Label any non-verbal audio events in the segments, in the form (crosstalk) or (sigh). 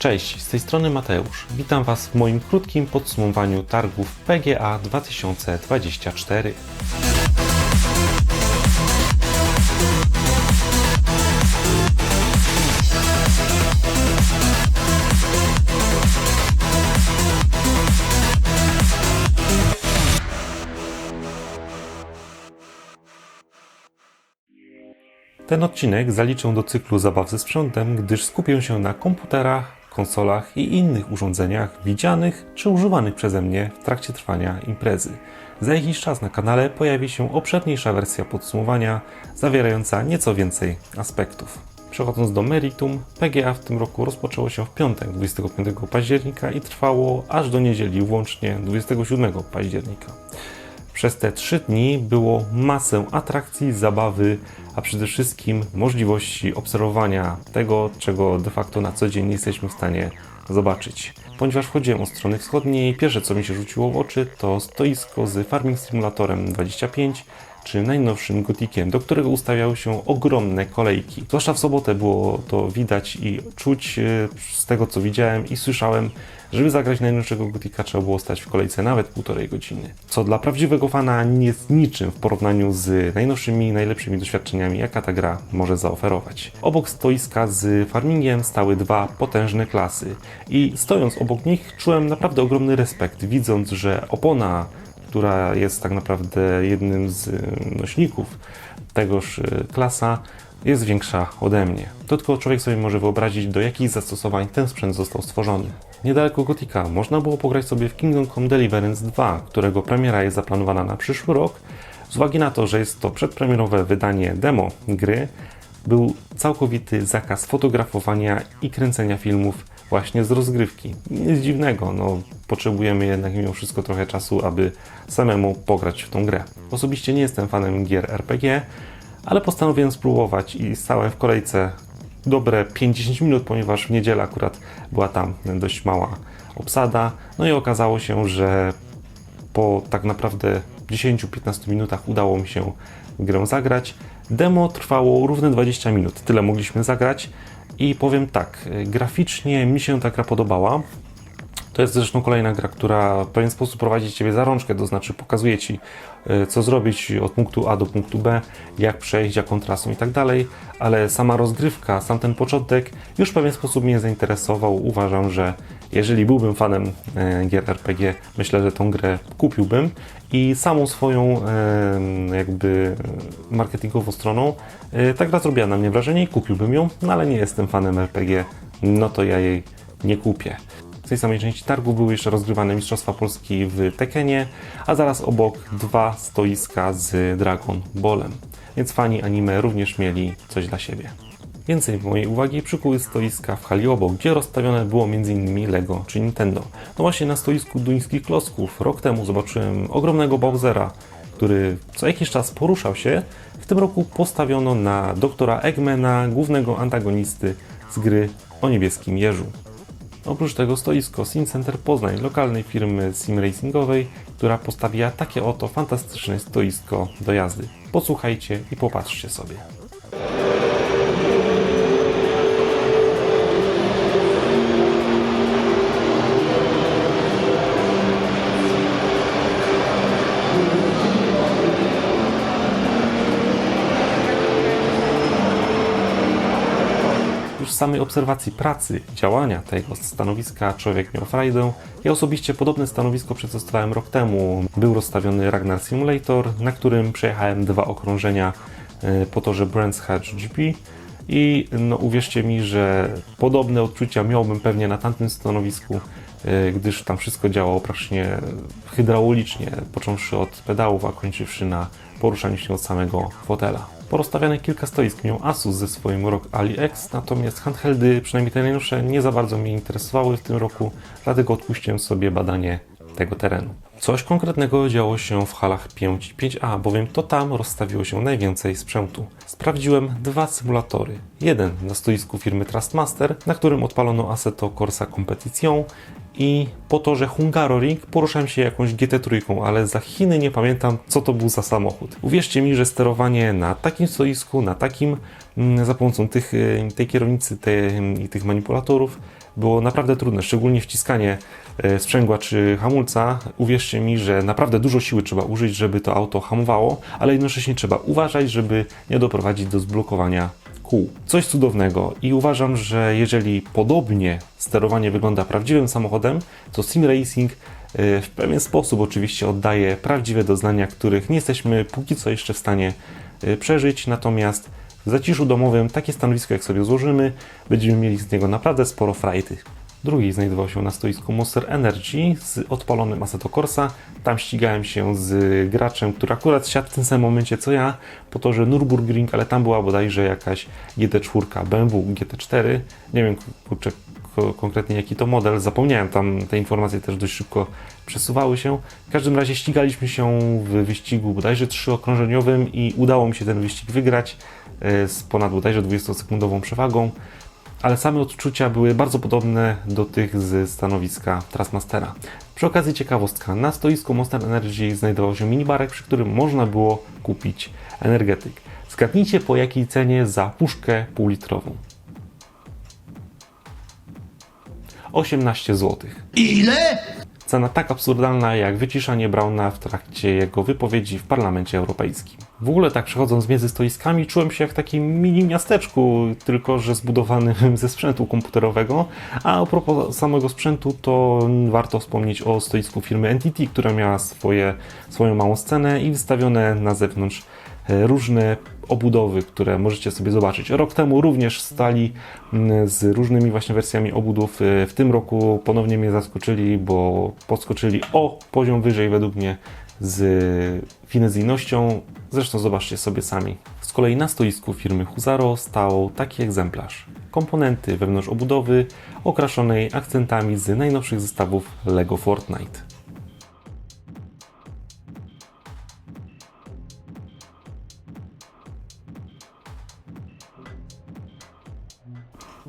Cześć, z tej strony Mateusz. Witam Was w moim krótkim podsumowaniu targów PGA 2024. Ten odcinek zaliczę do cyklu zabaw ze sprzętem, gdyż skupię się na komputerach, konsolach i innych urządzeniach widzianych czy używanych przeze mnie w trakcie trwania imprezy. Za jakiś czas na kanale pojawi się obszerniejsza wersja podsumowania, zawierająca nieco więcej aspektów. Przechodząc do meritum, PGA w tym roku rozpoczęło się w piątek 25 października i trwało aż do niedzieli włącznie 27 października. Przez te trzy dni było masę atrakcji, zabawy, a przede wszystkim możliwości obserwowania tego, czego de facto na co dzień nie jesteśmy w stanie zobaczyć. Ponieważ wchodziłem od strony wschodniej, pierwsze co mi się rzuciło w oczy to stoisko z Farming Simulatorem 25, czy najnowszym gotikiem, do którego ustawiały się ogromne kolejki. Zwłaszcza w sobotę było to widać i czuć e, z tego co widziałem i słyszałem, żeby zagrać najnowszego gotika trzeba było stać w kolejce nawet półtorej godziny. Co dla prawdziwego fana nie jest niczym w porównaniu z najnowszymi, najlepszymi doświadczeniami, jaka ta gra może zaoferować. Obok stoiska z farmingiem stały dwa potężne klasy i stojąc obok nich czułem naprawdę ogromny respekt, widząc, że opona która jest tak naprawdę jednym z y, nośników tegoż y, klasa, jest większa ode mnie. To tylko człowiek sobie może wyobrazić, do jakich zastosowań ten sprzęt został stworzony. Niedaleko Gotika można było pograć sobie w Kingdom Come Deliverance 2, którego premiera jest zaplanowana na przyszły rok. Z uwagi na to, że jest to przedpremierowe wydanie demo gry, był całkowity zakaz fotografowania i kręcenia filmów właśnie z rozgrywki. Nic dziwnego, no potrzebujemy jednak mimo wszystko trochę czasu, aby samemu pograć w tą grę. Osobiście nie jestem fanem gier RPG, ale postanowiłem spróbować i stałem w kolejce dobre 50 minut, ponieważ w niedzielę akurat była tam dość mała obsada. No i okazało się, że po tak naprawdę 10-15 minutach udało mi się grę zagrać. Demo trwało równe 20 minut, tyle mogliśmy zagrać i powiem tak, graficznie mi się ta gra podobała. To jest zresztą kolejna gra, która w pewien sposób prowadzi Ciebie za rączkę, to znaczy pokazuje Ci, e, co zrobić od punktu A do punktu B, jak przejść, jaką trasą i tak dalej, ale sama rozgrywka, sam ten początek już w pewien sposób mnie zainteresował. Uważam, że jeżeli byłbym fanem e, gier RPG, myślę, że tą grę kupiłbym i samą swoją e, jakby marketingową stroną ta gra zrobiła na mnie wrażenie i kupiłbym ją, no ale nie jestem fanem RPG, no to ja jej nie kupię. Tej samej części targu były jeszcze rozgrywane Mistrzostwa Polski w Tekenie, a zaraz obok dwa stoiska z Dragon Ballem. Więc fani anime również mieli coś dla siebie. Więcej mojej uwagi przykuły stoiska w hali obok, gdzie rozstawione było m.in. Lego czy Nintendo. No właśnie na stoisku duńskich klocków rok temu zobaczyłem ogromnego Bowsera, który co jakiś czas poruszał się. W tym roku postawiono na doktora Eggmana, głównego antagonisty z gry o niebieskim jeżu. Oprócz tego stoisko Sim Center Poznań, lokalnej firmy sim racingowej, która postawiła takie oto fantastyczne stoisko do jazdy. Posłuchajcie i popatrzcie sobie. Samej obserwacji pracy, działania tego stanowiska człowiek miał frajdę. Ja osobiście podobne stanowisko przedstawiałem rok temu. Był rozstawiony Ragnar Simulator, na którym przejechałem dwa okrążenia e, po torze Brands Hatch GP. I no, uwierzcie mi, że podobne odczucia miałbym pewnie na tamtym stanowisku, e, gdyż tam wszystko działało praktycznie hydraulicznie, począwszy od pedałów, a kończywszy na poruszaniu się od samego fotela. Porozstawiane kilka stoisk miał Asus ze swoim ROG Ali X, natomiast handheldy, przynajmniej te najnowsze, nie za bardzo mnie interesowały w tym roku, dlatego odpuściłem sobie badanie tego terenu. Coś konkretnego działo się w halach 5 i 5A, bowiem to tam rozstawiło się najwięcej sprzętu. Sprawdziłem dwa symulatory. Jeden na stoisku firmy Trustmaster, na którym odpalono Assetto Corsa Competition i po torze Hungaroring poruszałem się jakąś GT3, ale za Chiny nie pamiętam, co to był za samochód. Uwierzcie mi, że sterowanie na takim stoisku, na takim mm, za pomocą tych, y, tej kierownicy tej, i tych manipulatorów było naprawdę trudne, szczególnie wciskanie e, sprzęgła czy hamulca. Uwierzcie mi, że naprawdę dużo siły trzeba użyć, żeby to auto hamowało, ale jednocześnie trzeba uważać, żeby nie doprowadzić do zblokowania kół. Coś cudownego i uważam, że jeżeli podobnie sterowanie wygląda prawdziwym samochodem, to Sim Racing e, w pewien sposób oczywiście oddaje prawdziwe doznania, których nie jesteśmy póki co jeszcze w stanie e, przeżyć, natomiast w zaciszu domowym takie stanowisko jak sobie złożymy, będziemy mieli z niego naprawdę sporo frajdy. Drugi znajdował się na stoisku Monster Energy z odpalonym Assetto Corsa. Tam ścigałem się z graczem, który akurat siadł w tym samym momencie co ja, po torze Nürburgring, ale tam była bodajże jakaś GT4, BMW GT4. Nie wiem kurczę, ko- konkretnie jaki to model, zapomniałem, tam te informacje też dość szybko przesuwały się. W każdym razie ścigaliśmy się w wyścigu bodajże trzyokrążeniowym i udało mi się ten wyścig wygrać z ponad bodajże 20-sekundową przewagą, ale same odczucia były bardzo podobne do tych z stanowiska Trustmastera. Przy okazji ciekawostka, na stoisku Monster Energy znajdował się minibarek, przy którym można było kupić energetyk. Zgadnijcie po jakiej cenie za puszkę półlitrową. 18 zł. Ile? Cena tak absurdalna jak wyciszanie Brauna w trakcie jego wypowiedzi w Parlamencie Europejskim. W ogóle tak przechodząc między stoiskami czułem się jak w takim mini miasteczku, tylko że zbudowanym (laughs) ze sprzętu komputerowego. A propos samego sprzętu, to warto wspomnieć o stoisku firmy Entity, która miała swoje, swoją małą scenę i wystawione na zewnątrz różne obudowy, które możecie sobie zobaczyć. Rok temu również stali mm, z różnymi właśnie wersjami obudów. E, W tym roku ponownie mnie zaskoczyli, bo podskoczyli o poziom wyżej według mnie z finezyjnością. Zresztą zobaczcie sobie sami. Z kolei na stoisku firmy Huzaro stał taki egzemplarz. Komponenty wewnątrz obudowy okraszonej akcentami z najnowszych zestawów LEGO Fortnite.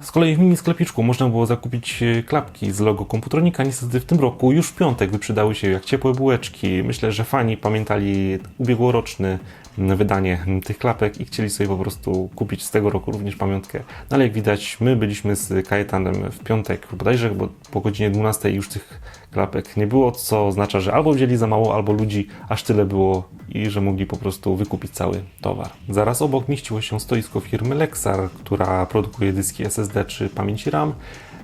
Z kolei w mini sklepiczku można było zakupić e, klapki z logo Komputronika. Niestety w tym roku już w piątek wyprzedały się jak ciepłe bułeczki. Myślę, że fani pamiętali ubiegłoroczne mm, wydanie tych klapek i chcieli sobie po prostu kupić z tego roku również pamiątkę. No ale jak widać, my byliśmy z Kajetanem w piątek, bodajże bo po godzinie 12 już tych klapek nie było, co oznacza, że albo wzięli za mało, albo ludzi aż tyle było i że mogli po prostu wykupić cały towar. Zaraz obok mieściło się stoisko firmy Lexar, która produkuje dyski SSD czy pamięci RAM.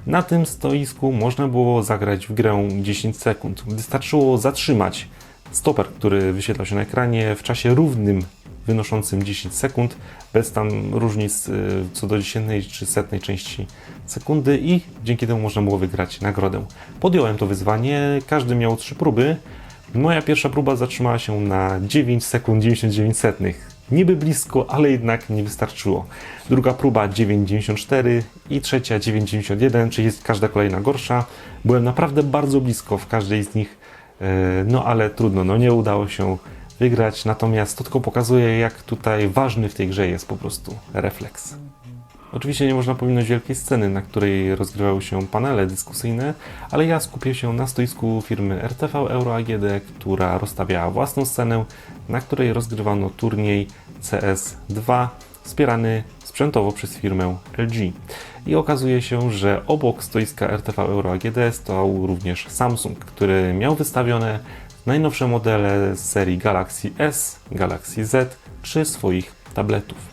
Na tym stoisku można było zagrać w grę 10 sekund. Wystarczyło zatrzymać stoper, który wyświetlał się na ekranie w czasie równym wynoszącym 10 sekund, bez tam różnic y, co do dziesiętnej czy setnej części sekundy i dzięki temu można było wygrać nagrodę. Podjąłem to wyzwanie, każdy miał trzy próby. Moja pierwsza próba zatrzymała się na 9 sekund 99 setnych. Niby blisko, ale jednak nie wystarczyło. Druga próba 9,94 i trzecia 9,91, czyli jest każda kolejna gorsza. Byłem naprawdę bardzo blisko w każdej z nich, no ale trudno, no nie udało się wygrać. Natomiast to tylko pokazuje, jak tutaj ważny w tej grze jest po prostu refleks. Oczywiście nie można pominąć wielkiej sceny, na której rozgrywały się panele dyskusyjne, ale ja skupię się na stoisku firmy RTV Euro AGD, która rozstawiała własną scenę, na której rozgrywano turniej CS2 wspierany sprzętowo przez firmę LG. I okazuje się, że obok stoiska RTV Euro AGD stał również Samsung, który miał wystawione najnowsze modele z serii Galaxy S, Galaxy Z czy swoich tabletów.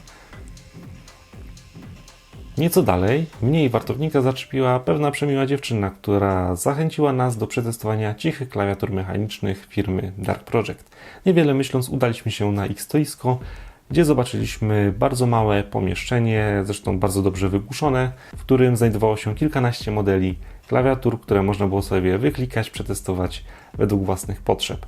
Nieco dalej, mniej wartownika zaczepiła pewna przemiła dziewczyna, która zachęciła nas do przetestowania cichych klawiatur mechanicznych firmy Dark Project. Niewiele myśląc, udaliśmy się na ich stoisko, gdzie zobaczyliśmy bardzo małe pomieszczenie, zresztą bardzo dobrze wygłuszone, w którym znajdowało się kilkanaście modeli klawiatur, które można było sobie wyklikać, przetestować według własnych potrzeb.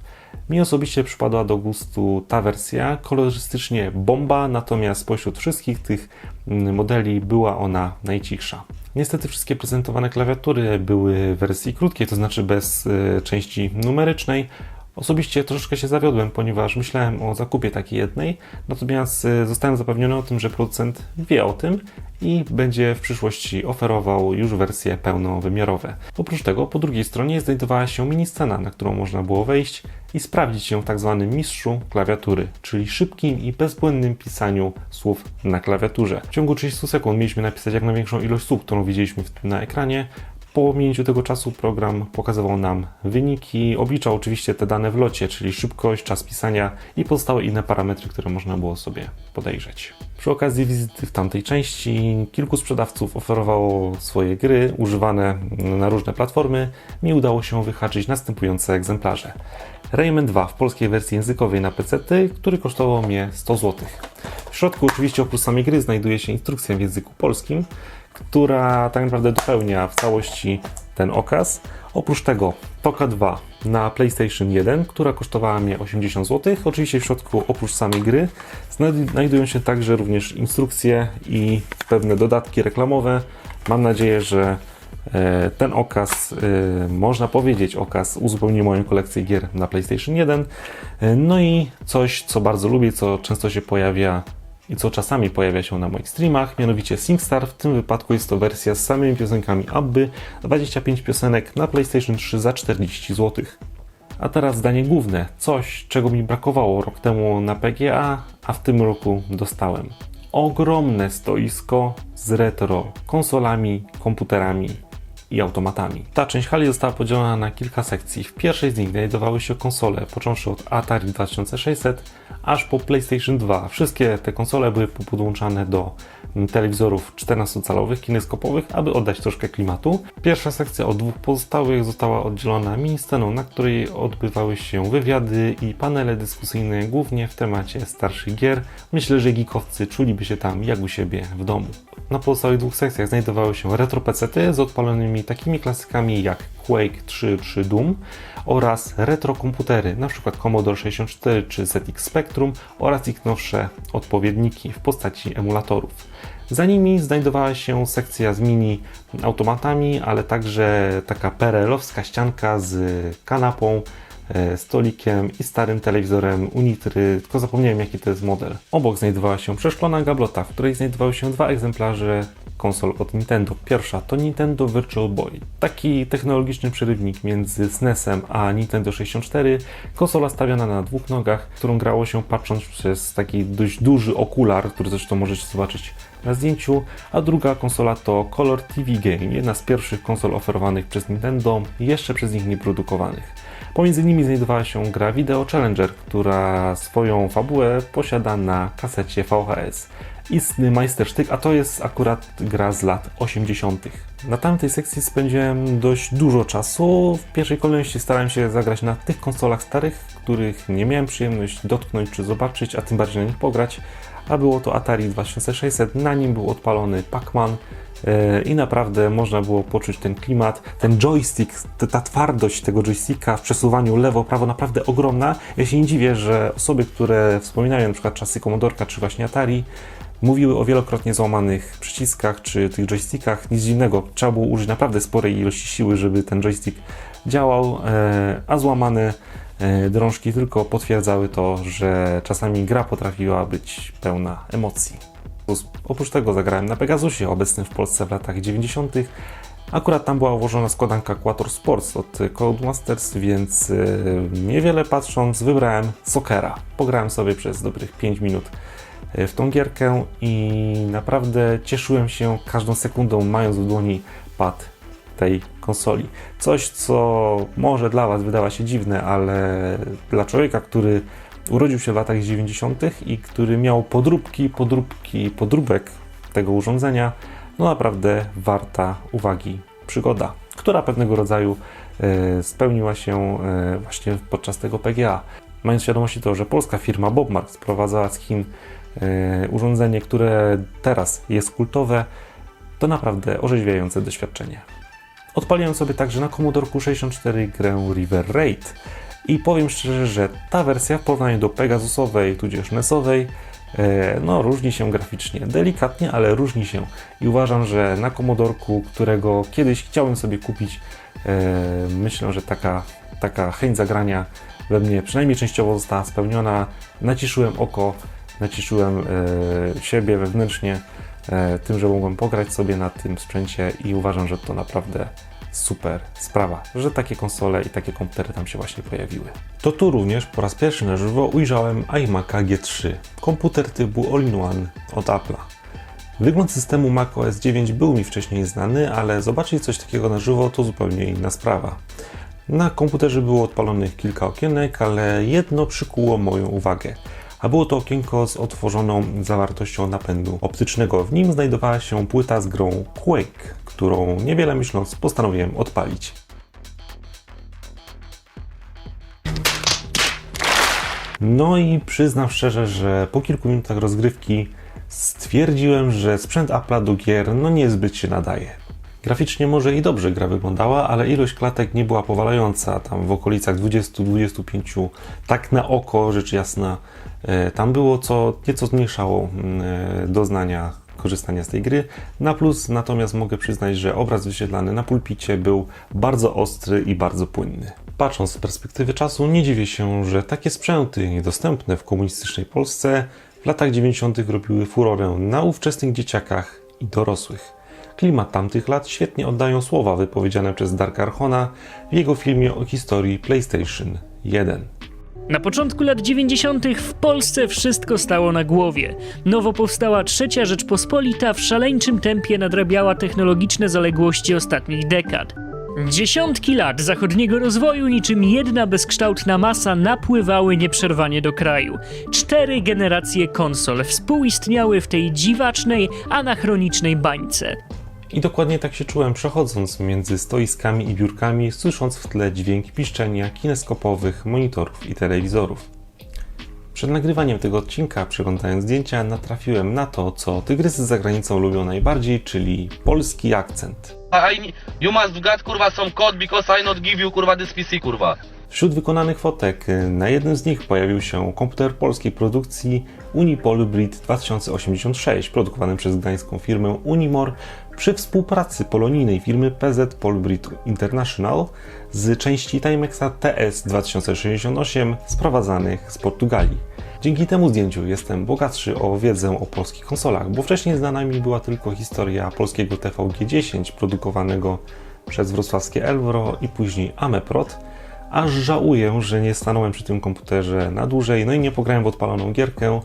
Mi osobiście przypadła do gustu ta wersja, kolorystycznie bomba, natomiast spośród wszystkich tych mm, modeli była ona najcichsza. Niestety wszystkie prezentowane klawiatury były w wersji krótkiej, to znaczy bez y, części numerycznej Osobiście troszeczkę się zawiodłem, ponieważ myślałem o zakupie takiej jednej, natomiast y, zostałem zapewniony o tym, że producent wie o tym i będzie w przyszłości oferował już wersje pełnowymiarowe. Oprócz tego po drugiej stronie znajdowała się mini scena, na którą można było wejść i sprawdzić się w tak zwanym mistrzu klawiatury, czyli szybkim i bezbłędnym pisaniu słów na klawiaturze. W ciągu 30 sekund mieliśmy napisać jak największą ilość słów, którą widzieliśmy na ekranie. Po minięciu tego czasu program pokazywał nam wyniki, obliczał oczywiście te dane w locie, czyli szybkość, czas pisania i pozostałe inne parametry, które można było sobie podejrzeć. Przy okazji wizyty w tamtej części kilku sprzedawców oferowało swoje gry używane na różne platformy. Mi udało się wyhaczyć następujące egzemplarze. Rayman 2 w polskiej wersji językowej na PC, który kosztował mnie 100 zł. W środku oczywiście oprócz samej gry znajduje się instrukcja w języku polskim, która tak naprawdę dopełnia w całości ten okaz. Oprócz tego Toka 2 na PlayStation 1, która kosztowała mnie 80 zł. Oczywiście w środku oprócz samej gry znajdują się także również instrukcje i pewne dodatki reklamowe. Mam nadzieję, że e, ten okaz, e, można powiedzieć okaz, uzupełni moją kolekcję gier na PlayStation 1. E, No i coś, co bardzo lubię, co często się pojawia i co czasami pojawia się na moich streamach, mianowicie SingStar. W tym wypadku jest to wersja z samymi piosenkami Abby, 25 piosenek na PlayStation 3 za 40 zł. A teraz zdanie główne, coś czego mi brakowało rok temu na PGA, a w tym roku dostałem. Ogromne stoisko z retro konsolami, komputerami i automatami. Ta część hali została podzielona na kilka sekcji. W pierwszej z nich znajdowały się konsole, począwszy od Atari 2600 aż po PlayStation 2. Wszystkie te konsole były podłączane do telewizorów 14-calowych, kineskopowych, aby oddać troszkę klimatu. Pierwsza sekcja od dwóch pozostałych została oddzielona mini sceną, na której odbywały się wywiady i panele dyskusyjne, głównie w temacie starszych gier. Myślę, że geekowcy czuliby się tam jak u siebie w domu. Na pozostałych dwóch sekcjach znajdowały się retro pecety z odpalonymi takimi klasykami jak Quake 3 czy Doom oraz retro komputery, np. Commodore 64 czy ZX Spectrum oraz ich nowsze odpowiedniki w postaci emulatorów. Za nimi znajdowała się sekcja z mini automatami, ale także taka perelowska ścianka z kanapą, stolikiem i starym telewizorem Unitry, tylko zapomniałem jaki to jest model. Obok znajdowała się przeszklona gablota, w której znajdowały się dwa egzemplarze konsol od Nintendo. Pierwsza to Nintendo Virtual Boy, taki technologiczny przerywnik między SNES-em a Nintendo 64. Konsola stawiana na dwóch nogach, którą grało się patrząc przez taki dość duży okular, który zresztą możecie zobaczyć na zdjęciu, a druga konsola to Color TV Game, jedna z pierwszych konsol oferowanych przez Nintendo, jeszcze przez nich nie produkowanych. Pomiędzy nimi znajdowała się gra Video Challenger, która swoją fabułę posiada na kasecie VHS. Istny majstersztyk, a to jest akurat gra z lat 80. Na tamtej sekcji spędziłem dość dużo czasu. W pierwszej kolejności starałem się zagrać na tych konsolach starych, których nie miałem przyjemność dotknąć czy zobaczyć, a tym bardziej na nich pograć. A było to Atari 2600, na nim był odpalony Pac-Man e, i naprawdę można było poczuć ten klimat, ten joystick, ta, twardość tego joysticka w przesuwaniu lewo-prawo naprawdę ogromna. Ja się nie dziwię, że osoby, które wspominają na przykład czasy Commodorka czy właśnie Atari, mówiły o wielokrotnie złamanych przyciskach czy tych joystickach. Nic dziwnego, trzeba było użyć naprawdę sporej ilości siły, żeby ten joystick działał, e, a złamane drążki tylko potwierdzały to, że czasami gra potrafiła być pełna emocji. Oprócz tego zagrałem na Pegasusie, obecnym w Polsce w latach 90. Akurat tam była ułożona składanka Quator Sports od Codemasters, więc e, niewiele patrząc wybrałem Sockera. Pograłem sobie przez dobrych 5 minut e, w tą gierkę i naprawdę cieszyłem się każdą sekundą mając w dłoni pad tej konsoli. Coś, co może dla Was wydawać się dziwne, ale dla człowieka, który urodził się w latach 90. i który miał podróbki, podróbki, podróbek tego urządzenia, no naprawdę warta uwagi przygoda, która pewnego rodzaju e, spełniła się e, właśnie podczas tego PGA. Mając świadomość to, że polska firma Bobmark sprowadzała z Chin e, urządzenie, które teraz jest kultowe, to naprawdę orzeźwiające doświadczenie. Odpaliłem sobie także na Commodore 64 grę River Raid. I powiem szczerze, że ta wersja w porównaniu do Pegasusowej tudzież NESowej e, no różni się graficznie, delikatnie, ale różni się. I uważam, że na Commodorku, którego kiedyś chciałem sobie kupić, e, myślę, że taka, taka chęć zagrania we mnie przynajmniej częściowo została spełniona. Naciszyłem oko, naciszyłem e, siebie wewnętrznie tym, że mogłem pograć sobie na tym sprzęcie i uważam, że to naprawdę super sprawa, że takie konsole i takie komputery tam się właśnie pojawiły. To tu również po raz pierwszy na żywo ujrzałem iMac'a G3, komputer typu All-in-One od Apple'a. Wygląd systemu Mac OS 9 był mi wcześniej znany, ale zobaczyć coś takiego na żywo to zupełnie inna sprawa. Na komputerze było odpalonych kilka okienek, ale jedno przykuło moją uwagę. A było to okienko z otworzoną zawartością napędu optycznego. W nim znajdowała się płyta z grą Quake, którą niewiele myśląc postanowiłem odpalić. No i przyznam szczerze, że po kilku minutach rozgrywki stwierdziłem, że sprzęt Apple'a do gier no niezbyt się nadaje. Graficznie może i dobrze gra wyglądała, ale ilość klatek nie była powalająca, tam w okolicach 20-25, tak na oko, rzecz jasna. E, tam było co nieco zmniejszało mm, e, doznania korzystania z tej gry. Na plus natomiast mogę przyznać, że obraz wyświetlany na pulpicie był bardzo ostry i bardzo płynny. Patrząc z perspektywy czasu, nie dziwię się, że takie sprzęty niedostępne w komunistycznej Polsce w latach 90. robiły furorę na ówczesnych dzieciakach i dorosłych. Klimat tamtych lat świetnie oddają słowa wypowiedziane przez Dark Archona w jego filmie o historii PlayStation 1. Na początku lat 90. w Polsce wszystko stało na głowie. Nowo powstała trzecia Rzeczpospolita w szaleńczym tempie nadrabiała technologiczne zaległości ostatnich dekad. Dziesiątki lat zachodniego rozwoju niczym jedna bezkształtna masa napływały nieprzerwanie do kraju. Cztery generacje konsol współistniały w tej dziwacznej, anachronicznej bańce. I dokładnie tak się czułem przechodząc między stoiskami i biurkami, słysząc w tle dźwięk piszczenia kineskopowych monitorów i telewizorów. Przed nagrywaniem tego odcinka, przeglądając zdjęcia, natrafiłem na to, co tygrysy za granicą lubią najbardziej, czyli polski akcent. I, you must get kurwa some code because I not give you kurwa this PC kurwa. Wśród wykonanych fotek y, na jednym z nich pojawił się komputer polskiej produkcji Unipol Brit 2086, produkowany przez gdańską firmę Unimor przy współpracy polonijnej firmy PZ Polbrit International z części Timexa TS 2068 sprowadzanych z Portugalii. Dzięki temu zdjęciu jestem bogatszy o wiedzę o polskich konsolach, bo wcześniej znana mi była tylko historia polskiego TVG10 produkowanego przez wrocławskie Elvro i później Ameprot, aż żałuję, że nie stanąłem przy tym komputerze na dłużej, no i nie pograłem w odpaloną gierkę,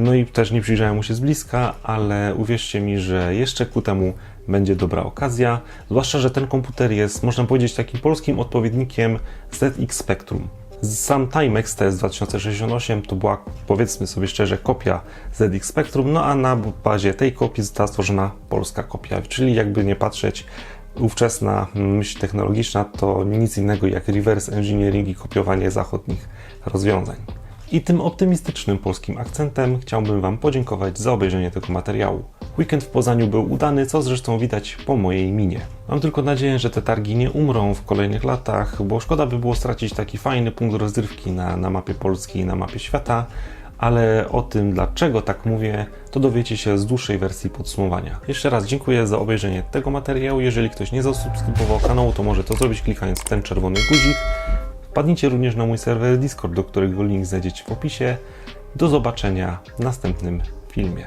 no i też nie przyjrzałem mu się z bliska, ale uwierzcie mi, że jeszcze ku temu będzie dobra okazja, zwłaszcza, że ten komputer jest, można powiedzieć, takim polskim odpowiednikiem ZX Spectrum. Sam Timex TS 2068 to była, powiedzmy sobie szczerze, kopia ZX Spectrum, no a na bazie tej kopii została stworzona polska kopia, czyli jakby nie patrzeć, ówczesna myśl technologiczna to nic innego jak reverse engineering i kopiowanie zachodnich rozwiązań. I tym optymistycznym polskim akcentem chciałbym Wam podziękować za obejrzenie tego materiału. Weekend w Poznaniu był udany, co zresztą widać po mojej minie. Mam tylko nadzieję, że te targi nie umrą w kolejnych latach, bo szkoda by było stracić taki fajny punkt rozrywki na, na mapie Polski i na mapie świata, ale o tym, dlaczego tak mówię, to dowiecie się z dłuższej wersji podsumowania. Jeszcze raz dziękuję za obejrzenie tego materiału. Jeżeli ktoś nie zasubskrybował kanału, to może to zrobić klikając ten czerwony guzik. Wpadnijcie również na mój serwer Discord, do którego link znajdziecie w opisie. Do zobaczenia w następnym filmie.